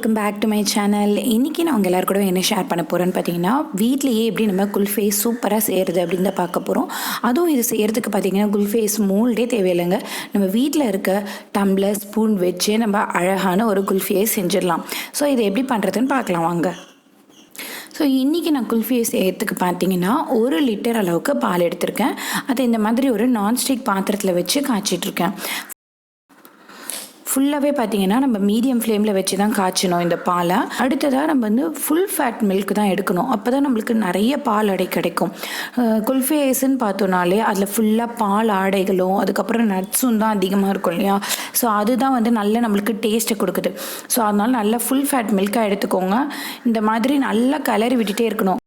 Welcome back to my channel இன்றைக்கி நான் உங்கள் கூட என்ன ஷேர் பண்ண போகிறேன்னு பார்த்தீங்கன்னா வீட்லேயே எப்படி நம்ம குல்ஃபேஸ் சூப்பராக செய்கிறது அப்படின்னு தான் பார்க்க போகிறோம் அதுவும் இது செய்கிறதுக்கு பார்த்தீங்கன்னா குல்ஃபேஸ் மோல்டே தேவையில்லைங்க. நம்ம வீட்டில் இருக்க டம்ளர் ஸ்பூன் வச்சு நம்ம அழகான ஒரு குல்ஃபியை செஞ்சிடலாம். ஸோ இதை எப்படி பண்ணுறதுன்னு பார்க்கலாம் வாங்க. ஸோ இன்றைக்கி நான் குல்ஃபியை செய்கிறதுக்கு பார்த்தீங்கன்னா ஒரு லிட்டர் அளவுக்கு பால் எடுத்திருக்கேன். அதை இந்த மாதிரி ஒரு நான்ஸ்டிக் பாத்திரத்தில் வச்சு காய்ச்சிட்ருக்கேன் ஃபுல்லாகவே பார்த்தீங்கன்னா நம்ம மீடியம் ஃப்ளேமில் வச்சு தான் காய்ச்சணும் இந்த பாலை. அடுத்ததாக நம்ம வந்து ஃபுல் ஃபேட் மில்க் தான் எடுக்கணும். அப்போ தான் நம்மளுக்கு நிறைய பால் அடை கிடைக்கும். குல்ஃபி ஐஸ்ன்னு பார்த்தோன்னாலே அதில் ஃபுல்லாக பால் ஆடைகளும் அதுக்கப்புறம் நட்ஸும் தான் அதிகமாக இருக்கும் இல்லையா? ஸோ அதுதான் வந்து நல்ல நம்மளுக்கு டேஸ்ட்டை கொடுக்குது. ஸோ அதனால் நல்லா ஃபுல் ஃபேட் மில்காக எடுத்துக்கோங்க. இந்த மாதிரி நல்லா கலரி விட்டுட்டே இருக்கணும்.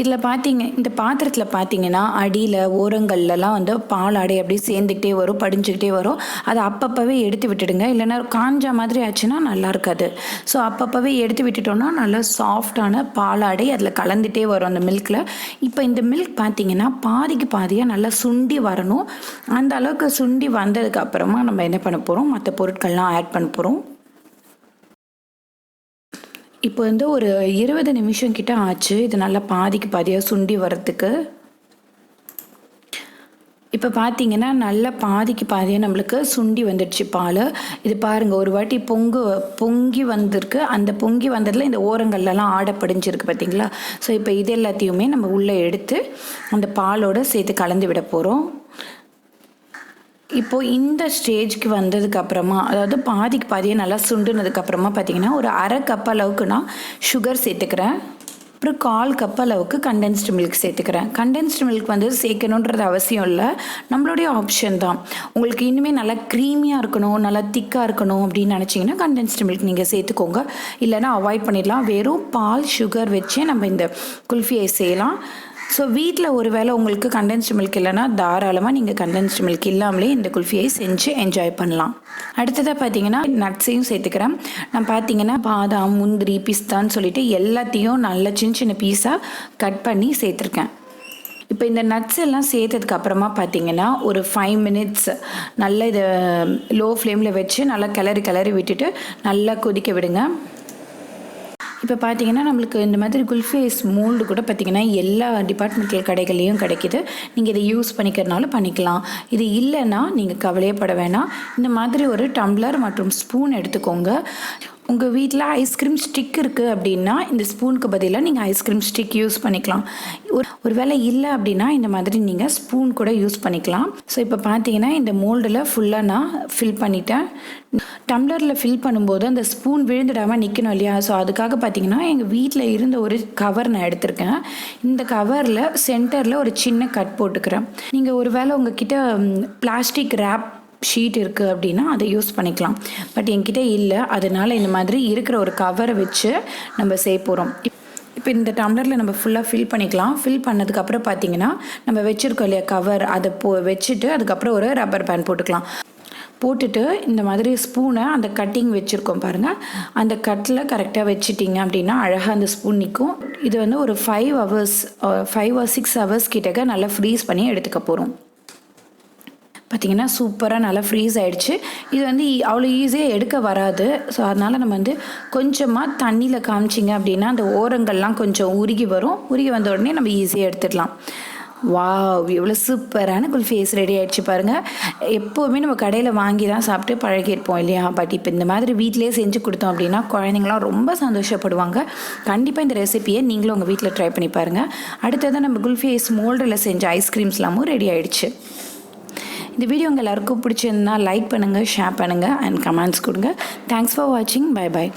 இதில் பார்த்தீங்க இந்த பாத்திரத்தில் பார்த்தீங்கன்னா அடியில் ஓரங்கள்லலாம் வந்து பால் அடை அப்படியே சேர்ந்துக்கிட்டே வரும் படிஞ்சுக்கிட்டே வரும். அதை அப்பப்போவே எடுத்து விட்டுடுங்க. இல்லைன்னா காஞ்ச மாதிரி ஆச்சுன்னா நல்லா இருக்காது. ஸோ அப்பப்போவே எடுத்து விட்டுட்டோம்னா நல்லா சாஃப்டான பால் அடை அதில் கலந்துகிட்டே வரும் அந்த மில்கில் இப்போ இந்த மில்க் பார்த்தீங்கன்னா பாதிக்கு பாதியாக நல்லா சுண்டி வரணும். அந்த அளவுக்கு சுண்டி வந்ததுக்கு அப்புறமா நம்ம என்ன பண்ண போகிறோம் மற்ற பொருட்கள்லாம் ஆட் பண்ண போகிறோம் இப்போ வந்து ஒரு இருபது நிமிஷம் கிட்ட ஆச்சு. இது நல்லா பாதிக்கு பாதியாக சுண்டி வர்றதுக்கு. இப்போ பார்த்தீங்கன்னா நல்லா பாதிக்கு பாதியாக நம்மளுக்கு சுண்டி வந்துடுச்சு பால். இது பாருங்கள் ஒரு வாட்டி பொங்கு பொங்கி வந்திருக்கு. அந்த பொங்கி வந்ததில் இந்த ஓரங்கள்லலாம் ஆடை படிஞ்சிருக்கு பார்த்தீங்களா ஸோ இப்போ இது எல்லாத்தையுமே நம்ம உள்ளே எடுத்து அந்த பாலோடு சேர்த்து கலந்து விட போகிறோம் இப்போது இந்த ஸ்டேஜ்க்கு வந்ததுக்கு அப்புறமா அதாவது பாதிக்கு பாதியை நல்லா சுண்டுனதுக்கு அப்புறமா பார்த்தீங்கன்னா ஒரு அரை கப் அளவுக்கு நான் சுகர் சேர்த்துக்கிறேன். அப்புறம் கால் கப் அளவுக்கு கண்டென்ஸ்டு மில்க் சேர்த்துக்கிறேன். கண்டென்ஸ்டு மில்க் வந்து சேர்க்கணுன்றது அவசியம் இல்லை. நம்மளுடைய ஆப்ஷன் தான். உங்களுக்கு இனிமேல் நல்லா க்ரீமியாக இருக்கணும் நல்லா திக்காக இருக்கணும் அப்படின்னு நினச்சிங்கன்னா கண்டென்ஸ்டு மில்க் நீங்கள் சேர்த்துக்கோங்க. இல்லைன்னா அவாய்ட் பண்ணிடலாம். வெறும் பால் சுகர் வச்சே நம்ம இந்த குல்ஃபியை செய்யலாம். ஸோ வீட்டில் ஒரு வேளை உங்களுக்கு கண்டென்ஸ்டு மில்க் இல்லைன்னா தாராளமாக நீங்கள் கண்டென்ஸ்டு மில்க் இல்லாமலே இந்த குல்ஃபியை செஞ்சு என்ஜாய் பண்ணலாம். அடுத்ததாக பார்த்தீங்கன்னா நட்ஸையும் சேர்த்துக்கிறேன். நான் பார்த்தீங்கன்னா பாதாம் முந்திரி பிஸ்தான்னு சொல்லிட்டு எல்லாத்தையும் நல்ல சின்ன சின்ன பீஸாக கட் பண்ணி சேர்த்துருக்கேன். இப்போ இந்த நட்ஸ் எல்லாம் சேர்த்ததுக்கு அப்புறமா பார்த்தீங்கன்னா ஒரு ஃபைவ் மினிட்ஸ் நல்லா இதை லோ ஃப்ளேமில் வச்சு நல்லா கிளறி கிளறி விட்டுட்டு நல்லா கொதிக்க விடுங்க. இப்போ பார்த்தீங்கன்னா நம்மளுக்கு இந்த மாதிரி குல்ஃபேஸ் மோல்டு கூட பார்த்திங்கன்னா எல்லா டிபார்ட்மெண்டல் கடைகள்லேயும் கிடைக்கிது. நீங்கள் இதை யூஸ் பண்ணிக்கிறனால பண்ணிக்கலாம். இது இல்லைன்னா நீங்கள் கவலையப்பட வேணாம். இந்த மாதிரி ஒரு டம்ளர் மற்றும் ஸ்பூன் எடுத்துக்கோங்க. உங்கள் வீட்டில் ஐஸ்கிரீம் ஸ்டிக் இருக்குது அப்படின்னா இந்த ஸ்பூனுக்கு பதிலாக நீங்கள் ஐஸ்கிரீம் ஸ்டிக் யூஸ் பண்ணிக்கலாம். ஒரு ஒரு வேலை இல்லை அப்படின்னா இந்த மாதிரி நீங்கள் ஸ்பூன் கூட யூஸ் பண்ணிக்கலாம். ஸோ இப்போ பார்த்தீங்கன்னா இந்த மோல்டில் ஃபுல்லாக நான் ஃபில் பண்ணிட்டேன். டம்ளரில் ஃபில் பண்ணும்போது அந்த ஸ்பூன் விழுந்துடாமல் நிற்கணும் இல்லையா? ஸோ அதுக்காக பார்த்தீங்கன்னா எங்கள் வீட்டில் இருந்த ஒரு கவர் நான் எடுத்திருக்கேன். இந்த கவரில் சென்டரில் ஒரு சின்ன கட் போட்டுக்கிறேன். நீங்கள் ஒரு வேளை உங்ககிட்ட பிளாஸ்டிக் ரேப் ஷீட் இருக்குது அப்படின்னா அதை யூஸ் பண்ணிக்கலாம். பட் என்கிட்ட இல்லை. அதனால் இந்த மாதிரி இருக்கிற ஒரு கவரை வச்சு நம்ம செய்ய போகிறோம் இப்போ இந்த டம்ளரில் நம்ம ஃபுல்லாக ஃபில் பண்ணிக்கலாம். ஃபில் பண்ணதுக்கப்புறம் பார்த்தீங்கன்னா நம்ம வச்சுருக்கோம் இல்லையா கவர் அதை போ வச்சுட்டு அதுக்கப்புறம் ஒரு ரப்பர் பேண்ட் போட்டுக்கலாம். போட்டுட்டு இந்த மாதிரி ஸ்பூனை அந்த கட்டிங் வச்சுருக்கோம் பாருங்கள் அந்த கட்டில் கரெக்டாக வச்சுட்டிங்க அப்படின்னா அழகாக அந்த ஸ்பூன் நிற்கும் இது வந்து ஒரு five hours five or six hours கிட்டக்க நல்லா ஃப்ரீஸ் பண்ணி எடுத்துக்க போகிறோம் பார்த்திங்கன்னா சூப்பராக நல்லா ஃப்ரீஸ் ஆகிடுச்சு இது வந்து அவ்வளோ ஈஸியாக எடுக்க வராது. ஸோ அதனால் நம்ம வந்து கொஞ்சமாக தண்ணியில் காமிச்சிங்க அப்படின்னா அந்த ஓரங்கள்லாம் கொஞ்சம் உருகி வரும். உருகி வந்த உடனே நம்ம ஈஸியாக எடுத்துடலாம். வா எவ்வளோ சூப்பரான குல்ஃபேஸ் ரெடி ஆகிடுச்சு பாருங்கள் எப்போவுமே நம்ம கடையில் வாங்கி தான் சாப்பிட்டு பழகிருப்போம் இல்லையா? பட் இப்போ இந்த மாதிரி வீட்டிலே செஞ்சு கொடுத்தோம் அப்படின்னா குழந்தைங்களாம் ரொம்ப சந்தோஷப்படுவாங்க. கண்டிப்பாக இந்த ரெசிப்பியை நீங்களும் உங்கள் வீட்டில் ட்ரை பண்ணி பாருங்கள் அடுத்ததான் நம்ம குல்ஃபேஸ் மோல்டில் செஞ்ச ஐஸ்கிரீம்ஸ்லாமும் ரெடி ஆகிடுச்சு இந்த வீடியோ உங்கள் எல்லாருக்கும் பிடிச்சிருந்தா லைக் பண்ணுங்கள் ஷேர் பண்ணுங்கள் அண்ட் கமெண்ட்ஸ் கொடுங்க. தேங்க்ஸ் ஃபார் வாட்சிங் பை பாய்